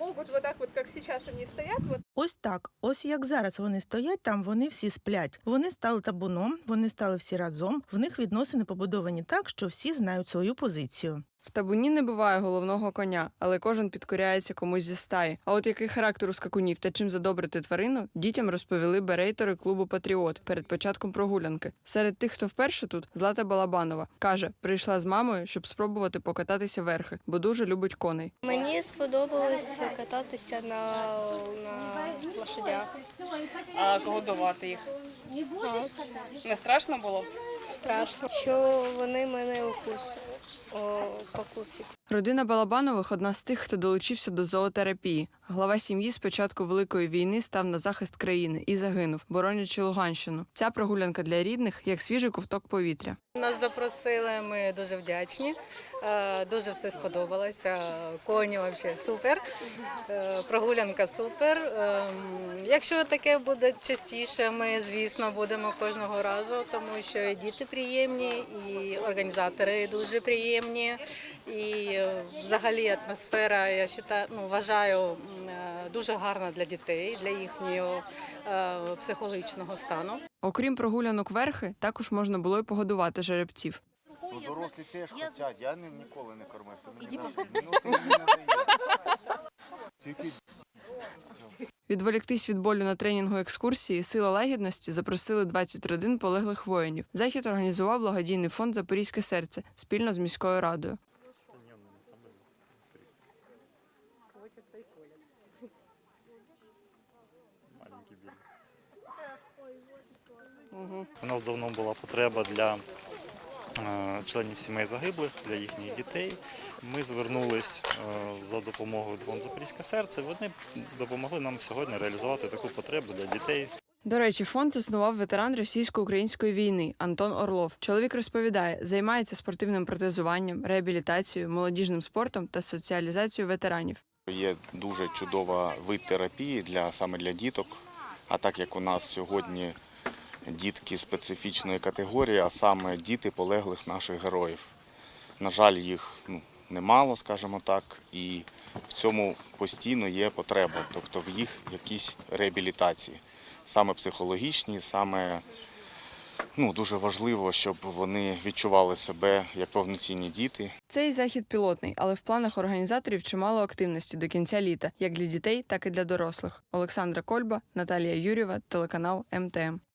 могут вот так вот, как сейчас они стоят, вот Ось так. Ось як зараз вони стоять там, вони всі сплять. Вони стали табуном, вони стали всі разом. В них відносини побудовані так, що всі знають свою позицію. В табуні не буває головного коня, але кожен підкоряється комусь зі стаї. А от який характер у скакунів та чим задобрити тварину, дітям розповіли берейтори клубу Патріот перед початком прогулянки. Серед тих, хто вперше тут, Злата Балабанова каже, прийшла з мамою, щоб спробувати покататися верхи, бо дуже любить коней. Мені сподобалось кататися на, на лошадях. А годувати їх не страшно було? Страшно. Що вони мене покусять. Родина Балабанових одна з тих, хто долучився до зоотерапії. Глава сім'ї з початку великої війни став на захист країни і загинув, боронячи Луганщину. Ця прогулянка для рідних як свіжий ковток повітря. Нас запросили, ми дуже вдячні. Е, Дуже все сподобалося. Коні взагалі супер. Е, Прогулянка супер. Ем, Якщо таке буде частіше, ми звісно будемо кожного разу, тому що і діти приємні, і організатори дуже приємні. І е, взагалі атмосфера, я вважаю, ну, вважаю е, дуже гарна для дітей, для їхнього е, психологічного стану. Окрім прогулянок верхи, також можна було й погодувати жеребців. Ну, дорослі теж хочуть, я ніколи не кормив. Ти мені навіть мені не. Відволіктись від болю на тренінгу екскурсії Сила лагідності запросили 20 родин полеглих воїнів. Захід організував благодійний фонд Запорізьке серце спільно з міською радою. У нас давно була потреба для е, членів сімей загиблих, для їхніх дітей. Ми звернулись е, за допомогою до фонду Запорізьке серце. Вони допомогли нам сьогодні реалізувати таку потребу для дітей. До речі, фонд заснував ветеран російсько-української війни Антон Орлов. Чоловік розповідає, займається спортивним протезуванням, реабілітацією, молодіжним спортом та соціалізацією ветеранів. Є дуже чудова вид терапії для саме для діток. А так як у нас сьогодні дітки специфічної категорії, а саме діти полеглих наших героїв. На жаль, їх ну, немало, скажімо так, і в цьому постійно є потреба, тобто в їх якійсь реабілітації, саме психологічній, саме ну, дуже важливо, щоб вони відчували себе як повноцінні діти. Цей захід пілотний, але в планах організаторів чимало активності до кінця літа, як для дітей, так і для дорослих. Олександра Кольба, Наталія Юрєва, телеканал МТМ.